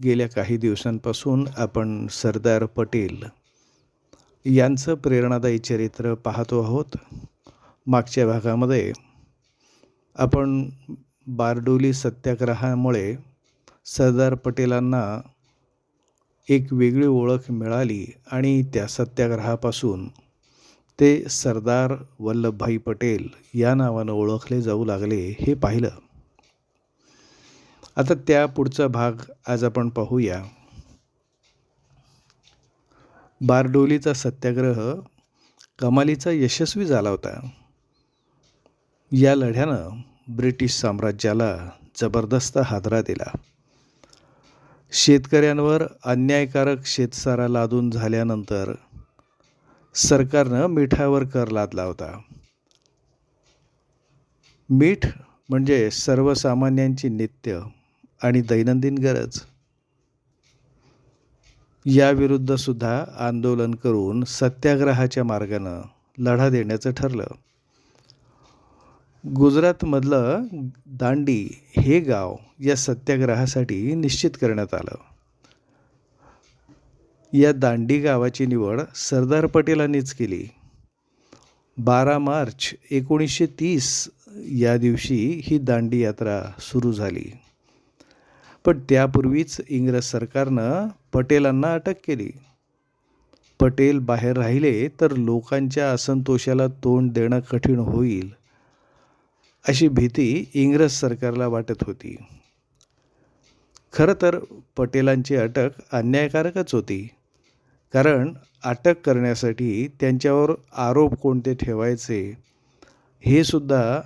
गेल्या काही दिवसांपासून आपण सरदार पटेल यांचं प्रेरणादायी चरित्र पाहतो आहोत. मागच्या भागामध्ये आपण बारडोली सत्याग्रहामुळे सरदार पटेलांना एक वेगळी ओळख मिळाली आणि त्या सत्याग्रहापासून ते सरदार वल्लभभाई पटेल या नावानं ओळखले जाऊ लागले हे पाहिलं. आता त्या पुढचा भाग आज आपण पाहूया. बारडोलीचा सत्याग्रह कमालीचा यशस्वी झाला होता. या लढ्यानं ब्रिटिश साम्राज्याला जबरदस्त हादरा दिला. शेतकऱ्यांवर अन्यायकारक शेतसारा लादून झाल्यानंतर सरकारनं मिठावर कर लादला होता. मीठ म्हणजे सर्वसामान्यांची नित्य आणि दैनंदिन गरज. याविरुद्ध सुद्धा आंदोलन करून सत्याग्रहाच्या मार्गानं लढा देण्याचं ठरलं. गुजरातमधलं दांडी हे गाव या सत्याग्रहासाठी निश्चित करण्यात आलं. या दांडी गावाची निवड सरदार पटेलांनीच केली. बारा मार्च एकोणीसशे तीस या दिवशी ही दांडी यात्रा सुरू झाली. पण त्यापूर्वीच इंग्रज सरकारनं पटेलांना अटक केली. पटेल बाहेर राहिले तर लोकांच्या असंतोषाला तोंड देणं कठीण होईल अशी भीती इंग्रज सरकारला वाटत होती. खरं तर पटेलांची अटक अन्यायकारकच होती कारण अटक करण्यासाठी त्यांच्यावर आरोप कोणते ठेवायचे हे सुद्धा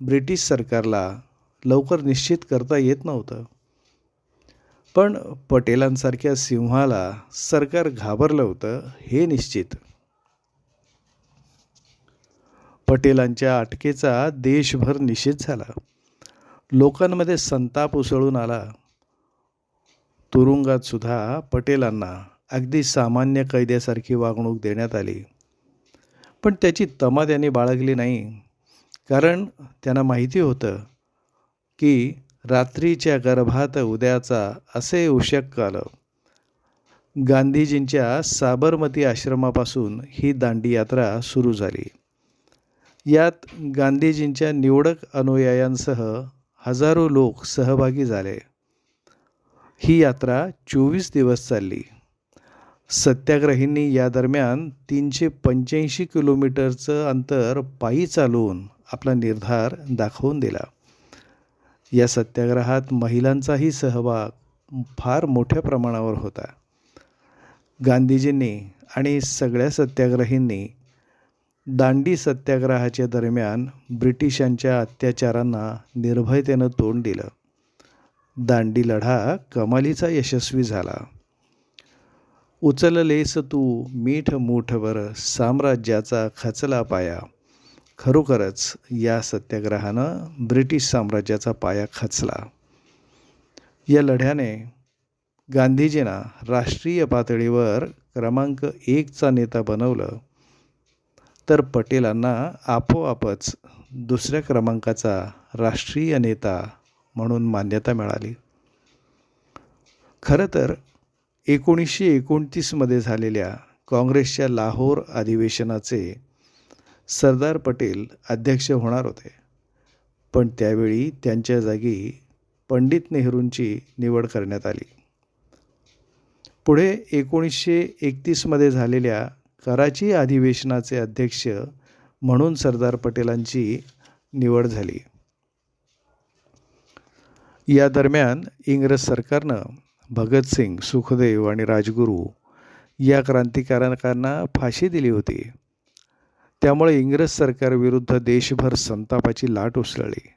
ब्रिटिश सरकारला लवकर निश्चित करता येत नव्हतं. पण पटेलांसारख्या सिंहाला सरकार घाबरलं होतं हे निश्चित. पटेलांच्या अटकेचा देशभर निषेध झाला. लोकांमध्ये संताप उसळून आला. तुरुंगात सुद्धा पटेलांना अगदी सामान्य कैद्यासारखी वागणूक देण्यात आली. पण त्याची तमा त्यांनी बाळगली नाही. कारण त्यांना माहिती होतं की रात्रीच्या गर्भात उद्याचा असे उशक आलं गांधीजींच्या साबरमती आश्रमापासून ही दांडी यात्रा सुरू झाली. यात गांधीजींच्या निवडक अनुयायांसह हजारो लोक सहभागी झाले. ही यात्रा चोवीस दिवस चालली. सत्याग्रहींनी या दरम्यान तीनशे पंच्याऐंशी किलोमीटरचं अंतर पायी चालवून आपला निर्धार दाखवून दिला. या सत्याग्रहात महिलांचाही सहभाग फार मोठ्या प्रमाणावर होता. गांधीजींनी आणि सगळ्या सत्याग्रहींनी दांडी सत्याग्रहाच्या दरम्यान ब्रिटिशांच्या अत्याचारांना निर्भयतेनं तोंड दिलं. दांडी लढा कमालीचा यशस्वी झाला. उचललेस तू मीठ मूठवर साम्राज्याचा खचला पाया. खरोखरच या सत्याग्रहानं ब्रिटिश साम्राज्याचा पाया खचला. या लढ्याने गांधीजींना राष्ट्रीय पातळीवर क्रमांक एकचा नेता बनवलं. तर पटेलांना आपोआपच दुसऱ्या क्रमांकाचा राष्ट्रीय नेता म्हणून मान्यता मिळाली. खरं तर एकोणीसशे एकोणतीसमध्ये झालेल्या काँग्रेसच्या लाहोर अधिवेशनाचे सरदार पटेल अध्यक्ष होणार होते. पण त्यावेळी त्यांच्या जागी पंडित नेहरूंची निवड करण्यात आली. पुढे एकोणीसशे एकतीसमध्ये झालेल्या कराची अधिवेशनाचे अध्यक्ष म्हणून सरदार पटेलांची निवड झाली. या दरम्यान इंग्रज सरकारनं भगतसिंग सुखदेव आणि राजगुरू या क्रांतिकारकांना फाशी दिली होती. त्यामुळे इंग्रज सरकारविरुद्ध देशभर संतापाची लाट उसळली.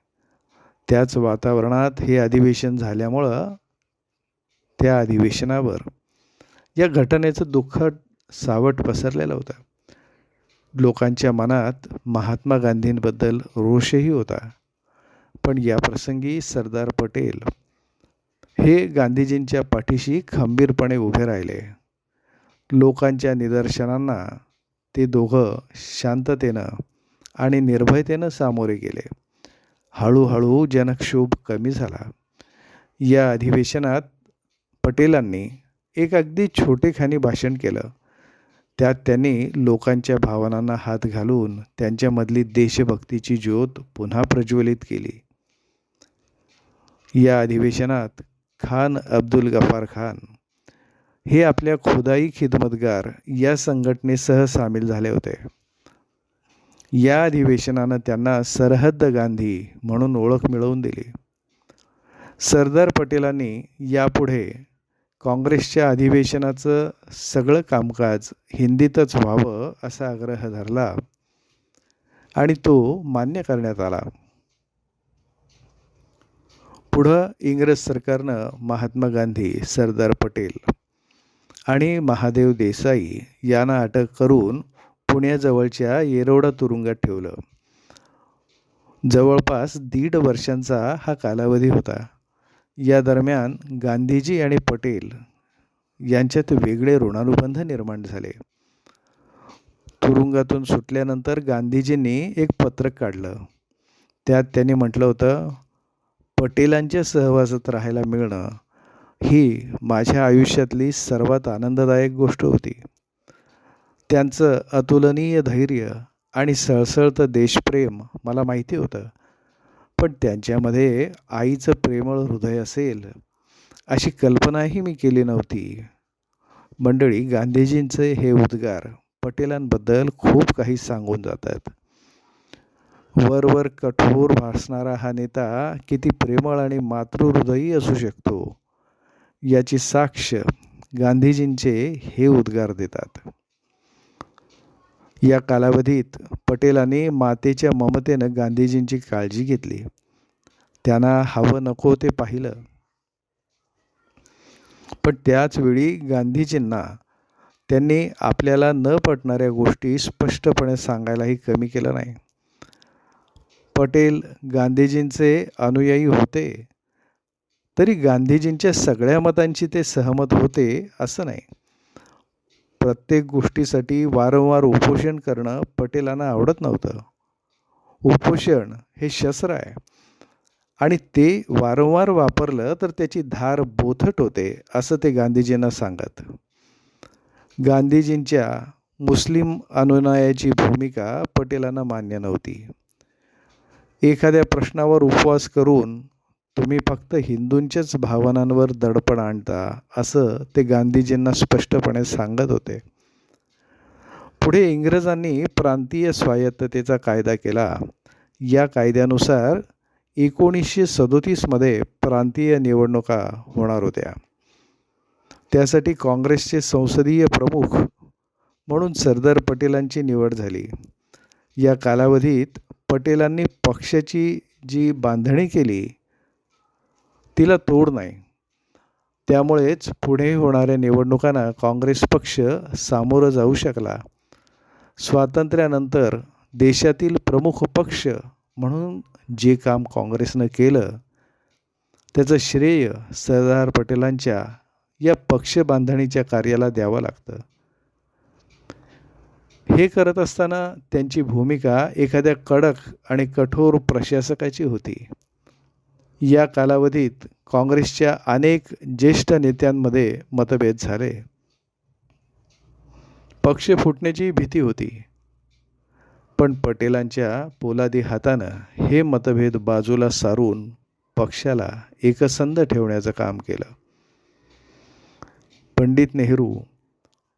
त्याच वातावरणात हे अधिवेशन झाल्यामुळं त्या अधिवेशनावर या घटनेचं दुःख सावट पसरलेलं होतं. लोकांच्या मनात महात्मा गांधींबद्दल रोषही होता. पण या प्रसंगी सरदार पटेल हे गांधीजींच्या पाठीशी खंबीरपणे उभे राहिले. लोकांच्या निदर्शनांना ते दोघं शांततेनं आणि निर्भयतेनं सामोरे गेले. हळूहळू जनक्षोभ कमी झाला. या अधिवेशनात पटेलांनी एक अगदी छोटेखानी भाषण केलं. त्यात त्यांनी लोकांच्या भावनांना हात घालून त्यांच्यामधली देशभक्तीची ज्योत पुन्हा प्रज्वलित केली. या अधिवेशनात खान अब्दुल गफार खान हे आपल्या खुदाई खिदमतगार या संघटनेसह सामील झाले होते. या अधिवेशनानं त्यांना सरहद्द गांधी म्हणून ओळख मिळवून दिली. सरदार पटेलांनी यापुढे काँग्रेसच्या अधिवेशनाचं सगळं कामकाज हिंदीतच व्हावं असा आग्रह धरला आणि तो मान्य करण्यात आला. पुढं इंग्रज सरकारनं महात्मा गांधी सरदार पटेल आणि महादेव देसाई यांना अटक करून पुण्याजवळच्या येरवडा तुरुंगात ठेवलं. जवळपास दीड वर्षांचा हा कालावधी होता. या दरम्यान गांधीजी आणि पटेल यांच्यात वेगळे ऋणानुबंध निर्माण झाले. तुरुंगातून सुटल्यानंतर गांधीजींनी एक पत्रक काढलं. त्यात त्यांनी म्हटलं होतं पटेलांच्या सहवासात राहायला मिळणं ही माझ्या आयुष्यातली सर्वात आनंददायक गोष्ट होती. त्यांचं अतुलनीय धैर्य आणि सळसळतं देशप्रेम मला माहिती होतं. पण त्यांच्यामध्ये आईचं प्रेमळ हृदय असेल अशी कल्पनाही मी केली नव्हती. मंडळी गांधीजींचे हे उद्गार पटेलांबद्दल खूप काही सांगून जातात. वरवर कठोर भासणारा हा नेता किती प्रेमळ आणि मातृहृदयी असू शकतो. याची साक्ष गांधीजींचे हे उद्गार देतात. या कालावधीत पटेलांनी मातेच्या ममतेनं गांधीजींची काळजी घेतली. त्यांना हवं नको ते पाहिलं. पण त्याच वेळी गांधीजींना त्यांनी आपल्याला न पटणाऱ्या गोष्टी स्पष्टपणे सांगायलाही कमी केलं नाही. पटेल गांधीजींचे अनुयायी होते. तरी गांधीजींच्या सगळ्या मतांची ते सहमत होते असं नाही. प्रत्येक गोष्टीसाठी वारंवार उपोषण करणं पटेलांना आवडत नव्हतं. उपोषण हे शस्त्र आहे. आणि ते वारंवार वापरलं तर त्याची धार बोथट होते असं ते गांधीजींना सांगत. गांधीजींच्या मुस्लिम अनुनयाची भूमिका पटेलांना मान्य नव्हती. एखाद्या प्रश्नावर उपवास करून तुम्ही फक्त हिंदूंच्याच भावनांवर दडपण आणता असं ते गांधीजींना स्पष्टपणे सांगत होते. पुढे इंग्रजांनी प्रांतीय स्वायत्ततेचा कायदा केला. या कायद्यानुसार एकोणीसशे सदोतीसमध्ये प्रांतीय निवडणुका होणार होत्या. त्यासाठी काँग्रेसचे संसदीय प्रमुख म्हणून सरदार पटेलांची निवड झाली. या कालावधीत पटेलांनी पक्षाची जी बांधणी केली तिला तोड नाही. त्यामुळेच पुढे होणाऱ्या निवडणुकांना काँग्रेस पक्ष सामोरं जाऊ शकला. स्वातंत्र्यानंतर देशातील प्रमुख पक्ष म्हणून जे काम काँग्रेसनं केलं त्याचं श्रेय सरदार पटेलांच्या या पक्ष बांधणीच्या कार्याला द्यावं लागतं. हे करत असताना त्यांची भूमिका एखाद्या कडक आणि कठोर प्रशासकाची होती. या कालावधीत काँग्रेसच्या अनेक ज्येष्ठ नेत्यांमध्ये मतभेद झाले. पक्ष फुटण्याची भीती होती. पण पटेलांच्या पोलादी हातानं हे मतभेद बाजूला सारून पक्षाला एकसंध ठेवण्याचं काम केलं. पंडित नेहरू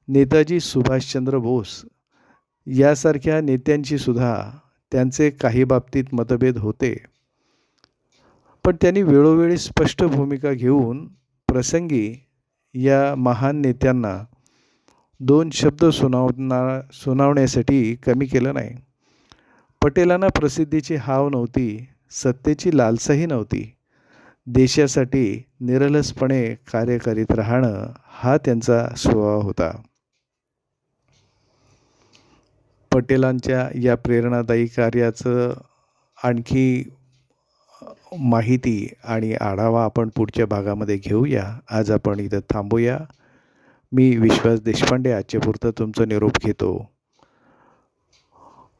नेताजी सुभाषचंद्र बोस यासारख्या नेत्यांची सुद्धा त्यांचे काही बाबतीत मतभेद होते. पण त्यांनी वेळोवेळी स्पष्ट भूमिका घेऊन प्रसंगी या महान नेत्यांना दोन शब्द सुनावणार सुनावण्यासाठी कमी केलं नाही. पटेलांना प्रसिद्धीची हाव नव्हती सत्तेची लालसाही नव्हती. देशासाठी निरलसपणे कार्य करीत राहणं हा त्यांचा स्वभाव होता. पटेलांच्या या प्रेरणादायी कार्याचं आणखी माहिती आणि आढावा आपण पुढच्या भागामध्ये घेऊया. आज आपण इथं थांबूया. मी विश्वास देशपांडे आजच्यापुरतं तुमचा निरोप घेतो.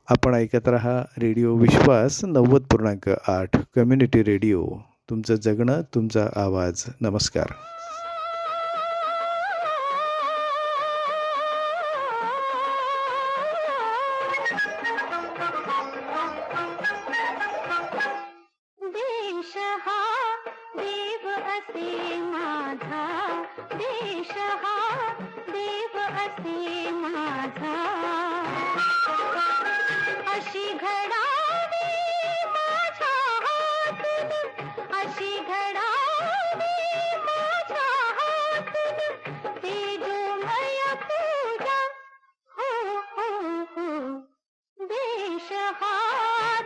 आपण ऐकत रहा रेडिओ विश्वास नव्वद पूर्णांक आठ कम्युनिटी रेडिओ. तुमचं जगणं तुमचा आवाज. नमस्कार. देश हा देव असे माझा देश हा देव असे माझा. अशी घडावी माझ्या हातून अशी घडावी माझ्या हातून तेजोमय पूजा. हो हो हो देश हा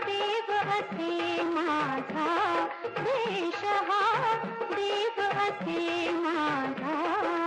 देव असे माझा देश हा देव असे माझा